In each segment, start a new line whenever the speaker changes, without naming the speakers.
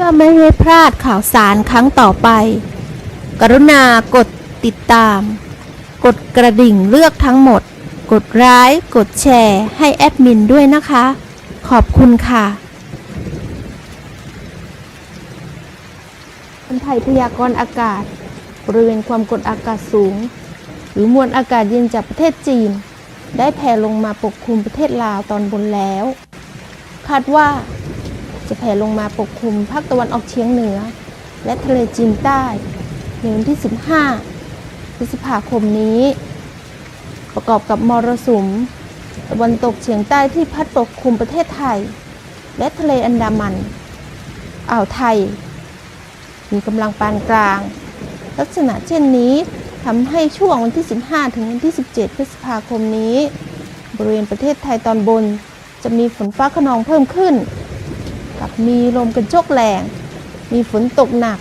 พื่อไม่ให้พลาดข่าวสารครั้งต่อไป กรุณากดติดตาม กดกระดิ่งเลือกทั้งหมด กดไลค์กดแชร์ให้แอดมินด้วยนะคะ ขอบคุณค่ะคนไทยพยากรณ์อากาศ บริเวณความกดอากาศสูง หรือมวลอากาศเย็นจากประเทศจีน ได้แผ่ลงมาปกคลุมประเทศลาวตอนบนแล้ว คาดว่า จะแผ่ลงมาปกคลุมภาคตะวันออกเฉียงเหนือ และทะเลจีนใต้ในวันที่ 15 พฤษภาคมนี้ ประกอบกับมรสุมตะวันตกเฉียงใต้ที่พัดปกคลุมประเทศไทย และทะเลอันดามัน อ่าวไทย มีกำลังปานกลาง ลักษณะเช่นนี้ทำให้ช่วงวันที่ 15 ถึงวันที่ 17 พฤษภาคมนี้ บริเวณประเทศไทยตอนบนจะมีฝนฟ้าขนองเพิ่มขึ้น กับมีลมกระโชกแรง มีฝนตกหนัก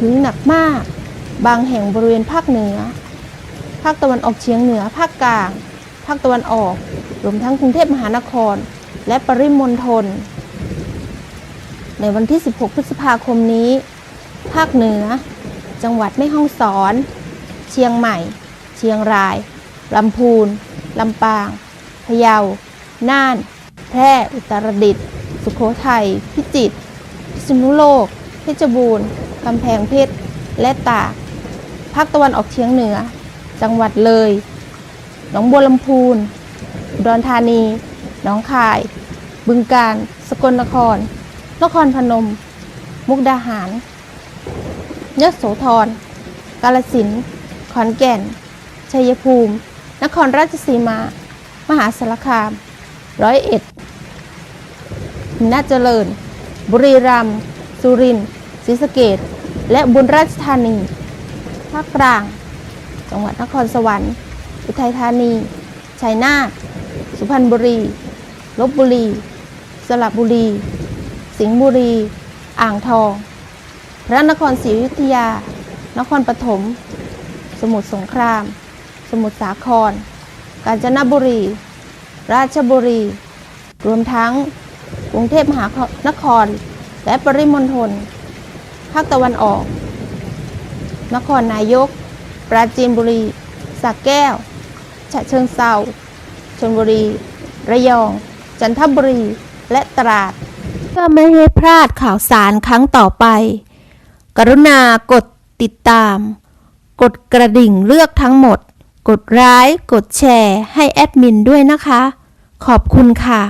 ถึงหนักมาก บางแห่งบริเวณภาคเหนือ ภาคตะวันออกเฉียงเหนือ ภาคกลาง ภาคตะวันออกรวมทั้งกรุงเทพมหานคร และปริมณฑล ในวันที่ 16 พฤษภาคมนี้ ภาคเหนือ จังหวัดแม่ฮ่องสอน เชียงใหม่ เชียงรายลำพูนลำปาง พะเยา น่าน แพร่ อุตรดิตถ์ สุโขทัย พิจิตร พิษณุโลก เพชรบูรณ์ กำแพงเพชร และตาก ภาคตะวันออกเฉียงเหนือ จังหวัดเลย หนองบัวลำพูนอุดรธานี หนองคาย บึงกาฬ สกลนคร นครพนม มุกดาหาร ยโสธร กาลสินธุ์ขอนแก่น ชัยภูมิ นครราชสีมา มหาสารคาม ร้อยเอ็ด น่าเจริญ บุรีรัมย์สุรินทร์ศรีสะเกดและบุญราชธานีภาคกลาง จังหวัดนครสวรรค์ อุทัยธานี ชัยนาทสุพรรณบุรี ลบบุรี สระบุรี สิงห์บุรี อ่างทอง พระนครศรีอยุธยา นครปฐม สมุทรสงคราม สมุทรสาคร กาญจนบุรี ราชบุรี รวมทั้ง กรุงเทพมหานคร และปริมณฑล ภาคตะวันออก นครนายก ปราจีนบุรีสระแก้ว ฉะเชิงเซาชลบุรี ระยอง จันทบุรี และตราด เพื่อไม่ให้พลาดข่าวสารครั้งต่อไป กรุณากดติดตาม กดกระดิ่งเลือกทั้งหมด กดไลค์กดแชร์ ให้แอดมินด้วยนะคะ ขอบคุณค่ะ